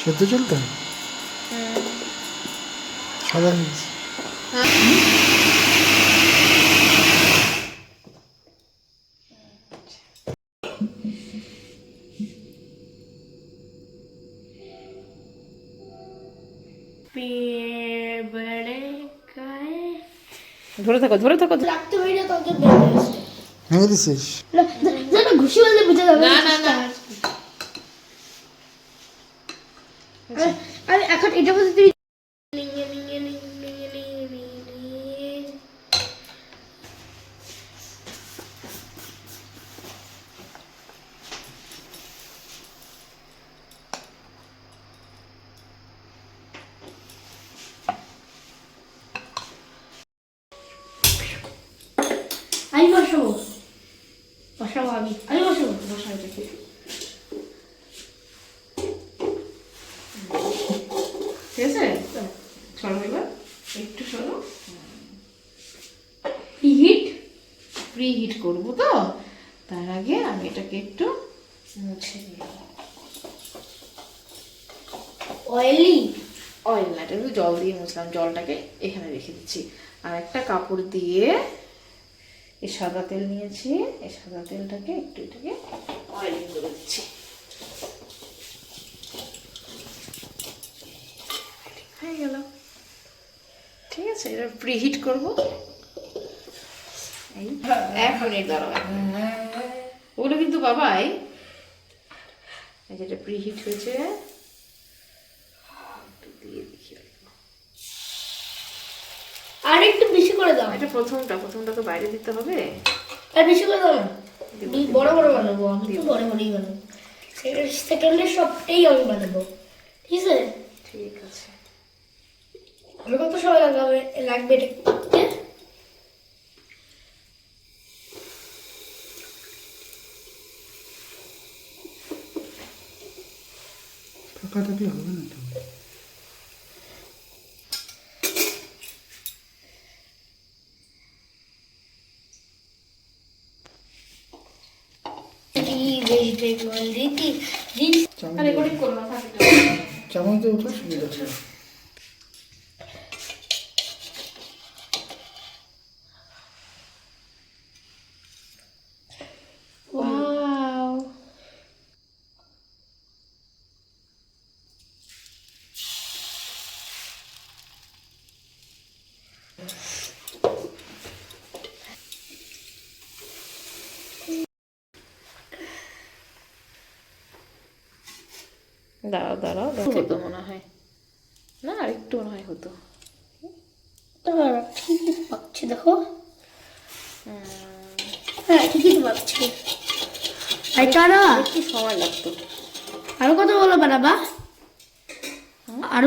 সেদ্ধ চলটা হ্যাঁ। সাদা হয়ে। হ্যাঁ। গেছে ধরে থাকো ধরে থাকো। রাখতে হয় না তো ভেঙে দিছিস? না না না আমি এখন এটা বলতে তুই আমি বসাবো বসাবো আমি। আমি বসাবো বসাবো ঠিক আছে? চলো এবার। একটু সরো। হিট প্রি হিট করব তো? তার আগে আমি এটাকে একটু মুছে অয়েলি অয়েল না এটা একটু জল দিয়ে মুছলাম। জলটাকে এখানে রেখে দিচ্ছি। আর একটা কাপড় দিয়ে এই সাদা তেল নিয়েছি। এই সাদা তেলটাকে একটু এটাকে অয়েলিং করে দিচ্ছি হয়ে গেল ঠিক আছে এটা প্রিহিট করব। এই এক মিনিট দাঁড়াও। ওগুলো কিন্তু বাবাই যেটা প্রিহিট হয়েছে। দিয়ে দেখি। আর একটু বেশি করে দাও। এটা প্রথমটা প্রথমটা তো বাইরে দিতে হবে। আর বেশি করে দাও বড় বড় বানাবো আমি তো বড় বড়ই বানাবো। সেকেন্ডে সবটাই আমি বানাবো। ঠিক আছে? ঠিক আছে। আর কত সময় লাগাবে লাগবে এটা করতে? ফাঁকা থাকলে হবে না তো। চামচ দিয়ে ওঠা সুবিধা দাঁড়াও দাঁড়াও হতো মনে হয়। না আর একটু মনে হয় হতো। দাঁড়া, ঠিকই পাচ্ছি দেখো। হ্যাঁ ঠিকই তো পাচ্ছি আর চারা একটু সময় লাগতো। আরও কত বলো বাবা? আরও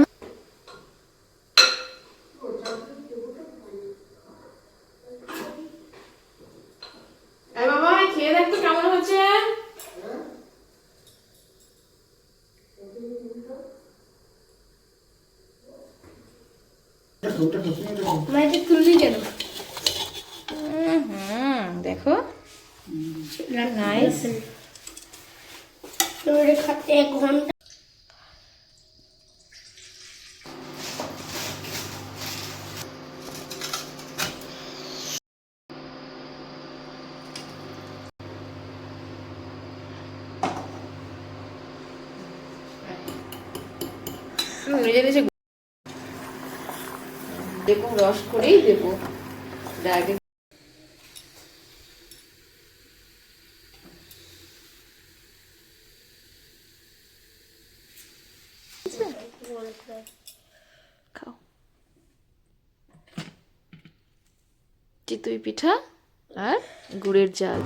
এই বাবা খেয়ে দেখ তো কেমন হয়েছে ওটা ঢুকিয়ে এটা মানে এটা তুললি কেন হুম দেখো। নাইস এক ঘণ্টা। নিজে নিজে দেবো রস করেই দেবো। ডাইরেক্ট খাও। পিঠা আর গুড়ের জাল?